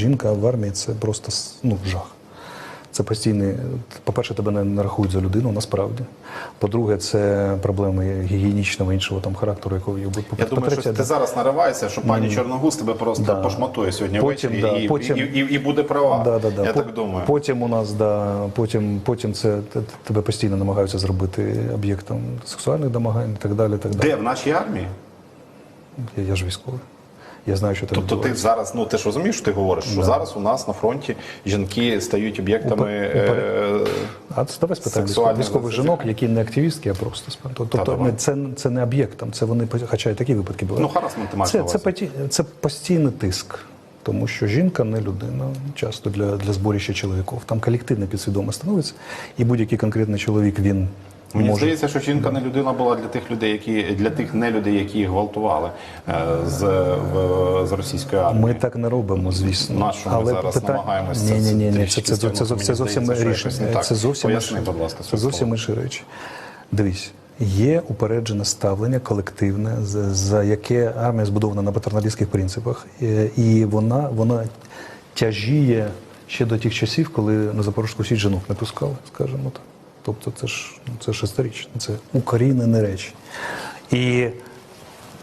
Жінка в армії це просто ну, жах. Це постійний. По-перше, тебе не, не рахують за людину, насправді. По-друге, це проблеми гігієнічного іншого там характеру, якого є. Я думаю, що ти зараз нариваєшся, що пані Чорногуз тебе просто Да. пошматує сьогодні Потім, ввечері да, і, потім- і, і, і буде права. Да, да, да. Я По- так думаю. Потім у нас да, потім, потім це тебе постійно намагаються зробити об'єктом сексуальних домагань і так далі. Так далі. Де в нашій армії? Я, я ж військовий. Я знаю, що там Тобто ти зараз, ну ти ж розумієш, що ти говориш, що зараз у нас на фронті жінки стають об'єктами. Упер- Е, А це давай спитаємо військових, жінок, які не активістки, а просто Тобто давай. не- це, це не об'єкт, там, це вони, хоча і такі випадки були. Ну, харассмент ти це, це, це постійний тиск. Тому що жінка не людина, часто для, для зборища чоловіків. Там колективне підсвідомо становиться, і будь-який конкретний чоловік він Мені може. здається, що жінка не людина була для тих людей, які для тих не людей, які їх гвалтували е, з, в, з російської армії. Ми так не робимо, звісно. На що ми зараз намагаємося Ні, ні, ні. Це, це, це, це, це, зовсім рішення. не. Це зовсім Поясни, будь ласка, Це це зовсім інші речі. Дивись, є упереджене ставлення колективне, за, за яке армія збудована на патерналістських принципах, і вона, вона тяжіє ще до тих часів, коли на Запорожську Січ жінок не пускали, скажімо так. Тобто це ж це це історично, це укорінені речі. І